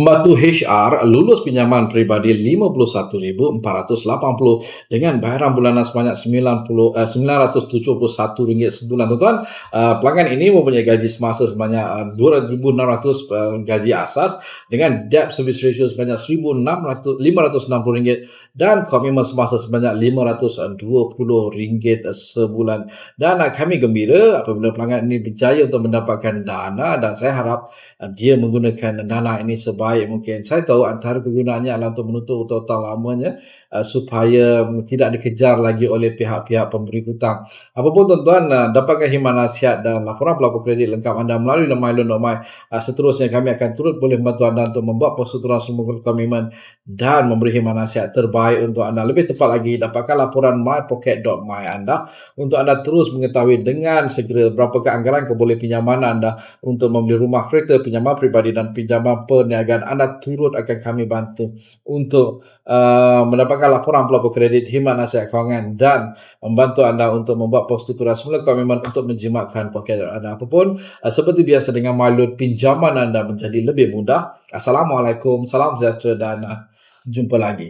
Membantu HR lulus pinjaman peribadi RM51,480 dengan bayaran bulanan sebanyak RM90, eh, RM971 sebulan. Tuan-tuan, uh, pelanggan ini mempunyai gaji semasa sebanyak uh, RM2,600 uh, gaji asas dengan debt service ratio sebanyak RM560 dan komitmen semasa sebanyak RM520 sebulan. Dan uh, kami gembira apabila pelanggan ini berjaya untuk mendapatkan dana dan saya harap uh, dia menggunakan dana ini sebaik baik mungkin. Saya tahu antara kegunaannya adalah untuk menutup total lamanya uh, supaya tidak dikejar lagi oleh pihak-pihak pemberi hutang. Apapun tuan-tuan, uh, dapatkan himan nasihat dan laporan pelaku kredit lengkap anda melalui lemai Lonomai. Uh, seterusnya kami akan turut boleh membantu anda untuk membuat persetujuan semua komitmen dan memberi himan nasihat terbaik untuk anda. Lebih tepat lagi, dapatkan laporan mypocket.my anda untuk anda terus mengetahui dengan segera berapakah anggaran keboleh pinjaman anda untuk membeli rumah kereta, pinjaman pribadi dan pinjaman perniagaan dan anda turut akan kami bantu untuk uh, mendapatkan laporan pelapor kredit himat nasihat kewangan dan membantu anda untuk membuat posturan semula komitmen untuk menjimatkan poket anda. Apapun uh, seperti biasa dengan maklum pinjaman anda menjadi lebih mudah. Assalamualaikum salam sejahtera dan uh, jumpa lagi